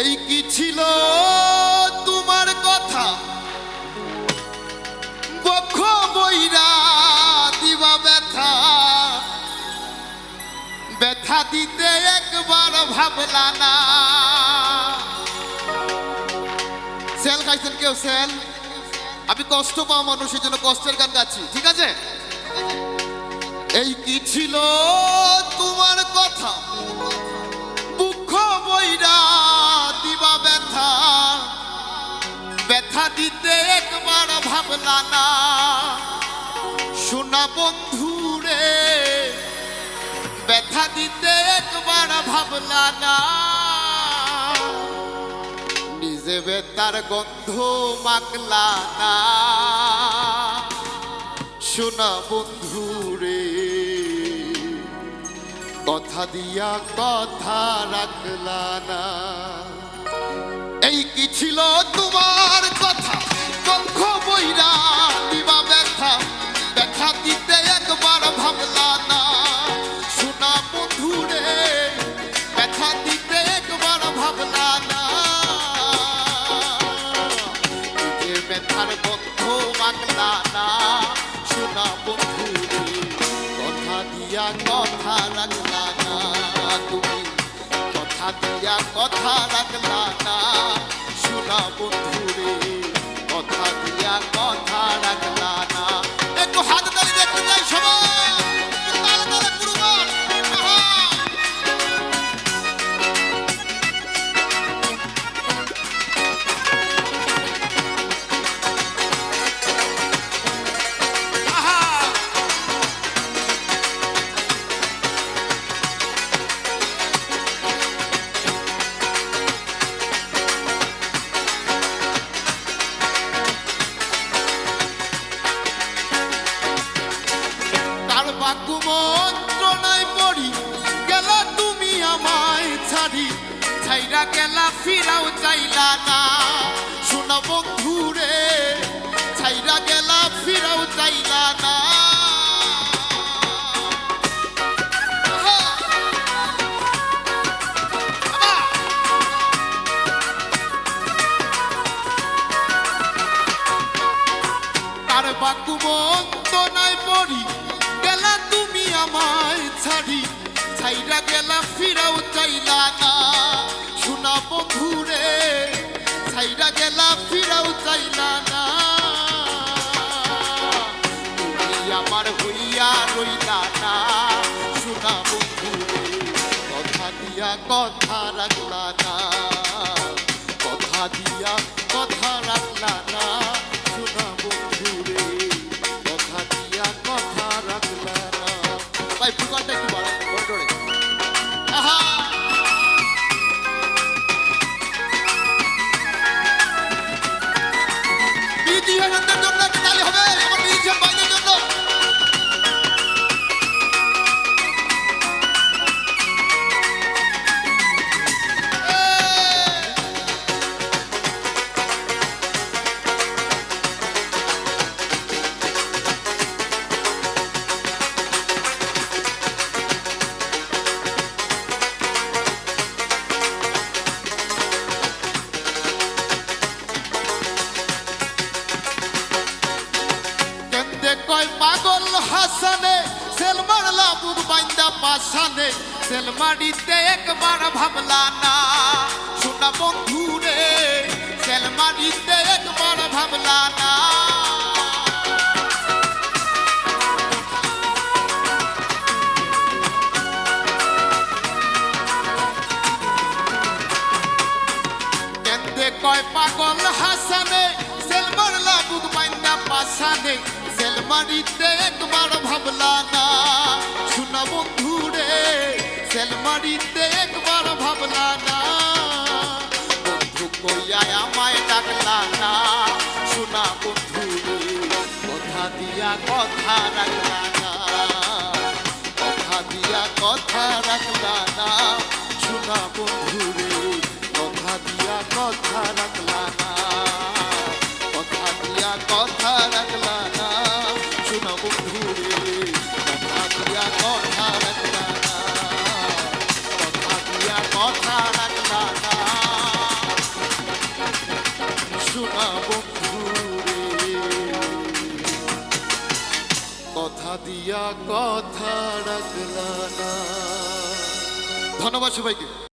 এই কি ছিল তোমার কথা? বক্ষ বইরা দিবা ব্যথা। ব্যথা দিতে একবার ভাবলা না। সেল খাইছেন কেউ, সেল? আমি কষ্ট পাওয়া মানুষের জন্য কষ্টের গান গাচ্ছি, ঠিক আছে? এই কি ছিল ব্যথা দিতে একবার ভাবলা না। শোনা বন্ধু রে ব্যথা দিতে একবার ভাবলা না। নিজে বেতার গন্ধ মাকলা না। শোনা বন্ধু রে কথা দিয়া কথা রাখলা না। এই কি ছিল তোমার ব্যথার বন্ধু বাংলা না। শোনা বন্ধু কথা দিয়া কথা রাখলা না। তুমি কথা দিয়া কথা রাখলা না। শোনা বন্ধুরে কথা দিয়া কথা রাখলা না। তার বাকু মন্ত্রণায় পড়ি, গেল তুমি আমায় ছাড়ি। ছাইরা গেলা, ফিরাও চাইলা না। শোনো বন্ধু রে ছাইরা গেলা, ফিরাও চাইলা না। বাকু পড়ি গেলা তুমি আমায় ছাড়ি, ছাইরা গেলা ফিরাও চাইলা না। শোনা বন্ধুরে, ছাইরা গেলা ফিরাও চাইলা না। তুমি আমার হইয়া রইলা না। শোনা বন্ধুরে, কথা দিয়া কথা রাখলা না। কথা দিয়া কথা রাখলা না। no, no, no. বাইন্দা পাশানে সেল একবার ভাবলা না। শোনা বন্ধু রে সেল মারিতে একবার ভাবলা না। কয় পাগল হাসানে সেল মারলা বুক বাইন্দা পাশানে। সেল মারিতে একবার ভাবলা না। শোনা বন্ধু রে সেল মারিতে একবার ভাবলা না। বন্ধু কইয়া আমায় ডাকলা না। শোনা বন্ধু কথা দিয়া কথা রাখলা না। কথা দিয়া কথা রাখলা না। শোনা বন্ধু দিয়া কথা রাখলা না ধন্যবাদ সবাইকে।